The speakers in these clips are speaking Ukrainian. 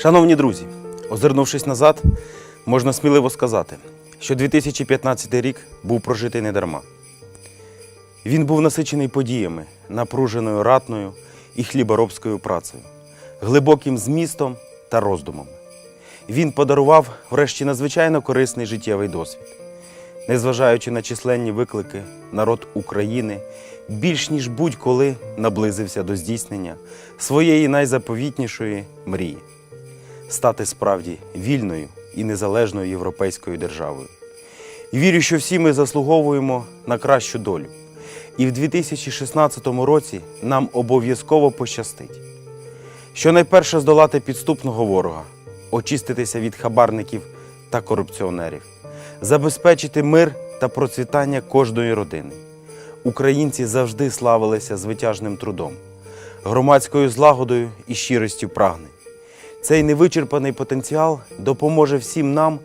Шановні друзі, озирнувшись назад, можна сміливо сказати, що 2015 рік був прожитий недарма. Він був насичений подіями, напруженою ратною і хліборобською працею, глибоким змістом та роздумами. Він подарував, врешті, надзвичайно корисний життєвий досвід. Незважаючи на численні виклики, народ України більш ніж будь-коли наблизився до здійснення своєї найзаповітнішої мрії стати справді вільною і незалежною європейською державою. І вірю, що всі ми заслуговуємо на кращу долю. І в 2016 році нам обов'язково пощастить. Щонайперше здолати підступного ворога, очиститися від хабарників та корупціонерів, забезпечити мир та процвітання кожної родини. Українці завжди славилися звитяжним трудом, громадською злагодою і щирістю прагнень. Цей невичерпаний потенціал допоможе всім нам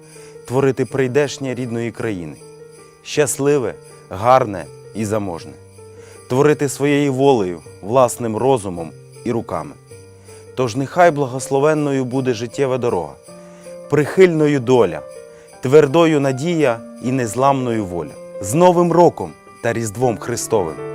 творити прийдешнє рідної країни, щасливе, гарне і заможне, творити своєю волею, власним розумом і руками. Тож нехай благословенною буде життєва дорога, прихильною доля, твердою надія і незламною воля. З Новим роком та Різдвом Христовим!